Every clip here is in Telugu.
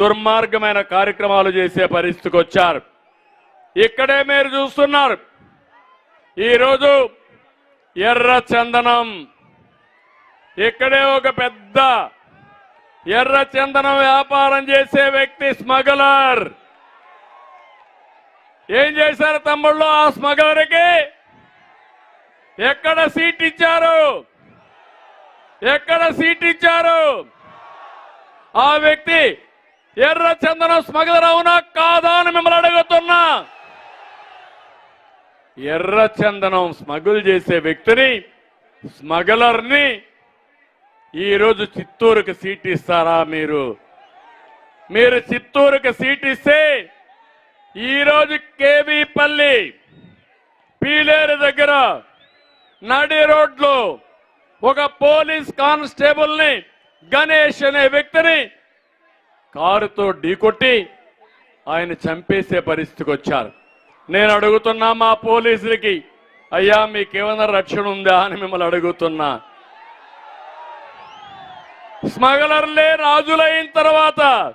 దుర్మార్గమైన కార్యక్రమాలు చేసే పరిస్థితికి వచ్చారు. ఇక్కడే మీరు చూస్తున్నారు. ఈరోజు ఎర్ర చందనం. ఇక్కడే ఒక పెద్ద ఎర్ర చందనం వ్యాపారం చేసే వ్యక్తి స్మగలర్. ఏం చేశారు తమ్ముళ్ళు ఆ స్మగలర్కి? ఎక్కడ సీట్ ఇచ్చారు? ఎక్కడ సీట్ ఇచ్చారు? ఆ వ్యక్తి ఎర్ర చందనం స్మగ్లర్ అవునా కాదా అని మిమ్మల్ని అడుగుతున్నా. ఎర్ర చందనం స్మగుల్ చేసే వ్యక్తిని స్మగ్లర్ని ఈరోజు చిత్తూరుకి సీట్ ఇస్తారా మీరు? మీరు చిత్తూరుకి సీట్ ఇస్తే ఈరోజు కేవీపల్లి పీలేరు దగ్గర నడి రోడ్లో ఒక పోలీస్ కానిస్టేబుల్ని గణేష్ అనే వ్యక్తిని కారుతో ఢీకొట్టి ఆయన చంపేసే పరిస్థితికి వచ్చారు. నేను అడుగుతున్నా మా పోలీసులకి అయ్యా మీకేమైనా రక్షణ ఉందా? అని మిమ్మల్ని అడుగుతున్నా. స్మగ్లర్లే రాజులైన తర్వాత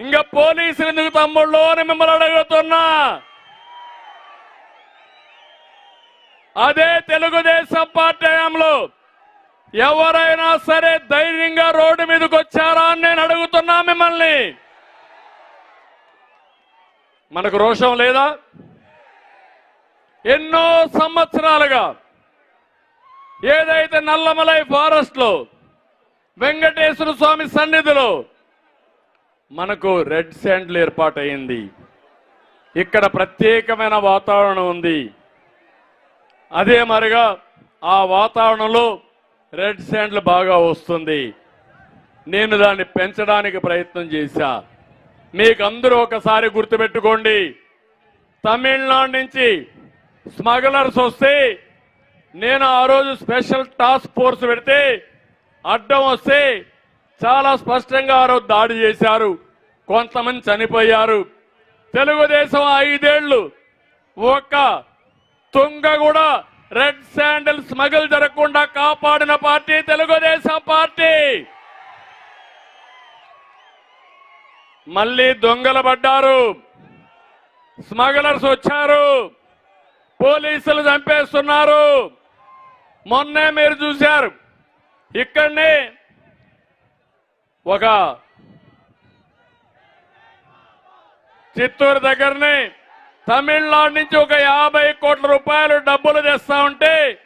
ఇంకా పోలీసులు ఎందుకు తమ్ముళ్ళు అని మిమ్మల్ని అడుగుతున్నా. అదే తెలుగుదేశం పార్టీ హయాంలో ఎవరైనా సరే ధైర్యంగా రోడ్డు మీదకి వచ్చారా అని నేను అడుగుతున్నా మిమ్మల్ని. మనకు రోషం లేదా? ఎన్నో సంవత్సరాలుగా ఏదైతే నల్లమలై ఫారెస్ట్లో వెంకటేశ్వర స్వామి సన్నిధిలో మనకు రెడ్ శాండ్లు ఏర్పాటైంది ఇక్కడ ప్రత్యేకమైన వాతావరణం ఉంది. అదే మరిగా ఆ వాతావరణంలో రెడ్ శాండ్లు బాగా వస్తుంది. నేను దాన్ని పెంచడానికి ప్రయత్నం చేశా. మీకు అందరూ ఒకసారి గుర్తుపెట్టుకోండి. తమిళనాడు నుంచి స్మగ్లర్స్ వస్తే నేను ఆ రోజు స్పెషల్ టాస్క్ ఫోర్స్ పెడితే అడ్డం వస్తే చాలా స్పష్టంగా ఆ రోజు దాడి చేశారు. కొంతమంది చనిపోయారు. తెలుగుదేశం ఐదేళ్ళు ఒక్క తుంగ కూడా రెడ్ శాండల్ స్మగుల్ జరగకుండా కాపాడిన పార్టీ తెలుగుదేశం పార్టీ. మళ్ళీ దొంగలు పడ్డారు. స్మగ్లర్స్ వచ్చారు. పోలీసులు చంపేస్తున్నారు. మొన్నే మీరు చూశారు. ఇక్కడనే ఒక చిత్తూరు దగ్గరనే తమిళనాడు నుంచి ఒక యాభై కోట్ల రూపాయలు డబ్బులు తెస్తా ఉంటే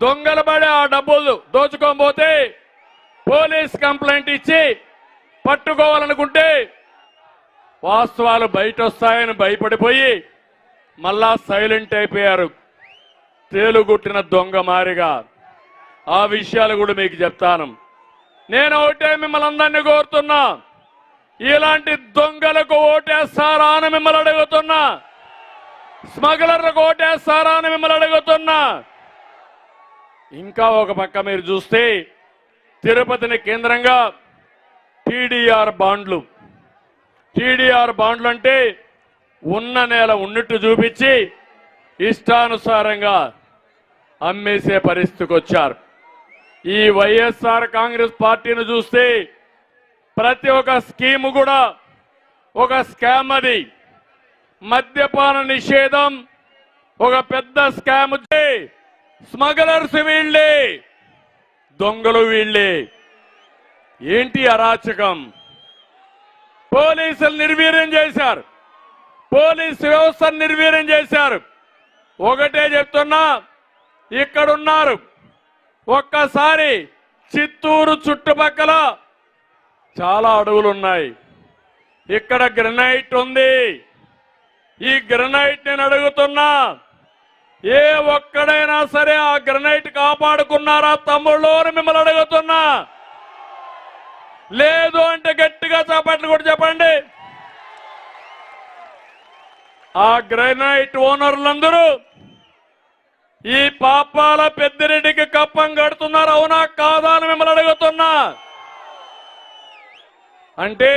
దొంగలు పడి ఆ డబ్బులు దోచుకోబోతే పోలీస్ కంప్లైంట్ ఇచ్చి పట్టుకోవాలనుకుంటే వాస్తవాలు బయట వస్తాయని భయపడిపోయి మళ్ళా సైలెంట్ అయిపోయారు. తేలుగుట్టిన దొంగ మారిగా. ఆ విషయాలు కూడా మీకు చెప్తాను. నేను ఒకటే మిమ్మల్ని అందరినీ కోరుతున్నా. ఇలాంటి దొంగలకు ఓటేస్తారా అని మిమ్మల్ని అడుగుతున్నా. స్మగ్లర్లకు ఓటేస్తారా అని మిమ్మల్ని అడుగుతున్నా. ఇంకా ఒక పక్క మీరు చూస్తే తిరుపతిని కేంద్రంగా టీడీఆర్ బాండ్లు. టీడీఆర్ బాండ్లు అంటే ఉన్న నేల ఉన్నట్టు చూపించి ఇష్టానుసారంగా అమ్మేసే పరిస్థితికి వచ్చారు ఈ వైఎస్ఆర్ కాంగ్రెస్ పార్టీని చూస్తే ప్రతి ఒక్క స్కీము కూడా ఒక స్కామ్ అది. మద్యపాన నిషేధం ఒక పెద్ద స్కామ్ స్మగ్లర్స్ వీళ్ళే దొంగలు వీళ్ళే. ఏంటి అరాచకం? పోలీసులు నిర్వీర్యం చేశారు. పోలీసు వ్యవస్థను నిర్వీర్యం చేశారు. ఒకటే చెప్తున్నా ఇక్కడున్నారు. ఒక్కసారి చిత్తూరు చుట్టుపక్కల చాలా అడవులు ఉన్నాయి ఇక్కడ గ్రనైట్ ఉంది. ఈ గ్రనైట్ నేను అడుగుతున్నా ఏ ఒక్కడైనా సరే ఆ గ్రనైట్ కాపాడుకున్నారా తమ్ముళ్ళు అని మిమ్మల్ని అడుగుతున్నా. లేదు అంటే గట్టిగా చెప్పండి కూడా చెప్పండి. ఆ గ్రనైట్ ఓనర్లందరూ ఈ పాపాల పెద్దిరెడ్డికి కప్పం కడుతున్నారు? అవునా? కాదా అని మిమ్మల్ని అడుగుతున్నా. అంటే